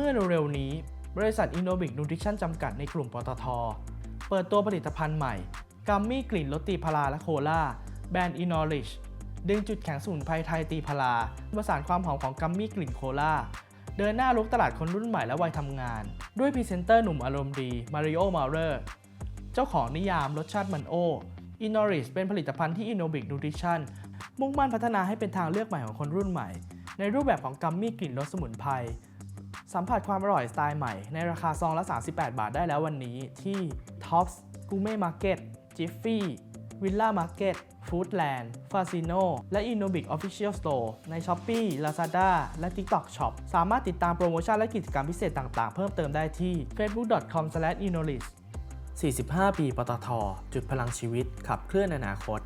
เมื่อเร็วๆนี้ บริษัท Innovic Nutrition จำกัดในกลุ่มปตท เปิดตัวผลิตภัณฑ์ใหม่ กัมมี่กลิ่นรสตีพาราและโคลาแบรนด์ Inolish ดึงจุดแข็งสมุนไพรไทยตีพาราประสานความหอมของกัมมี่กลิ่นโคลาเดินหน้าลุกตลาดคนรุ่นใหม่และวัยทำงาน ด้วยพรีเซนเตอร์หนุ่มอารมณ์ดีมาริโอมาเรอร์เจ้าของนิยามรสชาติมันโอ Inolish เป็นผลิตภัณฑ์ที่ Innovic Nutrition มุ่งมั่นพัฒนาให้เป็นทางเลือกใหม่ของคนรุ่นใหม่ ในรูปแบบของกัมมี่กลิ่นรสสมุนไพร สัมผัสความอร่อยสไตล์ใหม่ในราคาซองละ 38 บาทได้แล้ววันนี้ที่ Tops Gourmet Market Jiffy Villa Market Foodland Fasino และ Innovic Official Store ใน Shopee Lazada และ TikTok Shop สามารถติดตามโปรโมชั่นและกิจกรรมพิเศษต่างๆ เพิ่มเติมได้ที่ facebook.com/innolis 45 ปีปตท จุดพลังชีวิต ขับเคลื่อนอนาคต